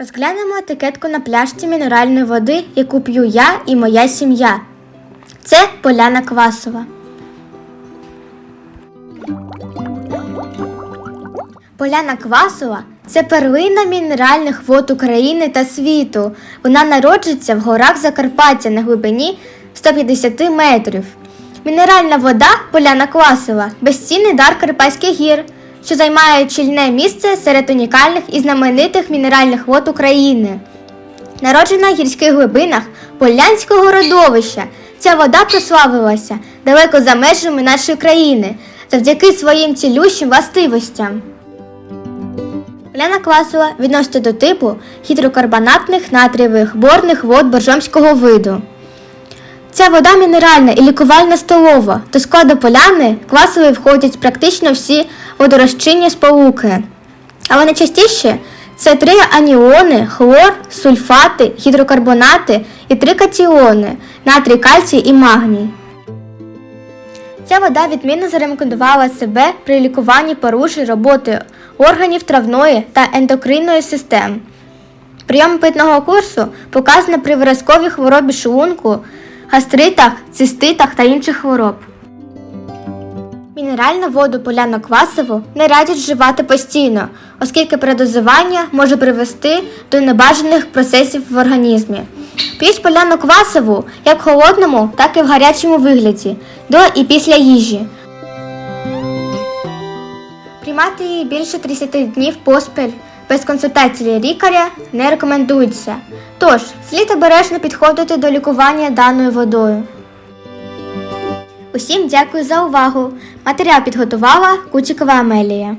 Розглянемо етикетку на пляшці мінеральної води, яку п'ю я і моя сім'я. Це поляна квасова. Поляна квасова це перлина мінеральних вод України та світу. Вона народжується в горах Закарпаття на глибині 150 метрів. Мінеральна вода поляна квасова безцінний дар Карпатських гір, що займає чільне місце серед унікальних і знаменитих мінеральних вод України. Народжена в гірських глибинах Полянського родовища, ця вода прославилася далеко за межами нашої країни завдяки своїм цілющим властивостям. Поляна квасова відноситься до типу гідрокарбонатних натрієвих борних вод боржомського виду. Ця вода мінеральна і лікувальна столова. До складу поляни квасової входять практично всі водорозчинні сполуки. Але найчастіше це три аніони, хлор, сульфати, гідрокарбонати і три катіони натрій, кальцій і магній. Ця вода відмінно зарекомендувала себе при лікуванні порушень роботи органів травної та ендокринної систем. Прийом питного курсу показано при виразковій хворобі шлунку, гастритах, циститах та інших хвороб. Мінеральну воду поляно-квасову не радять вживати постійно, оскільки передозування може привести до небажаних процесів в організмі. П'ють поляно-квасову як в холодному, так і в гарячому вигляді, до і після їжі. Приймати її більше 30 днів поспіль без консультації лікаря не рекомендується. Тож, слід обережно підходити до лікування даною водою. Усім дякую за увагу. Матеріал підготувала Кутікова Амелія.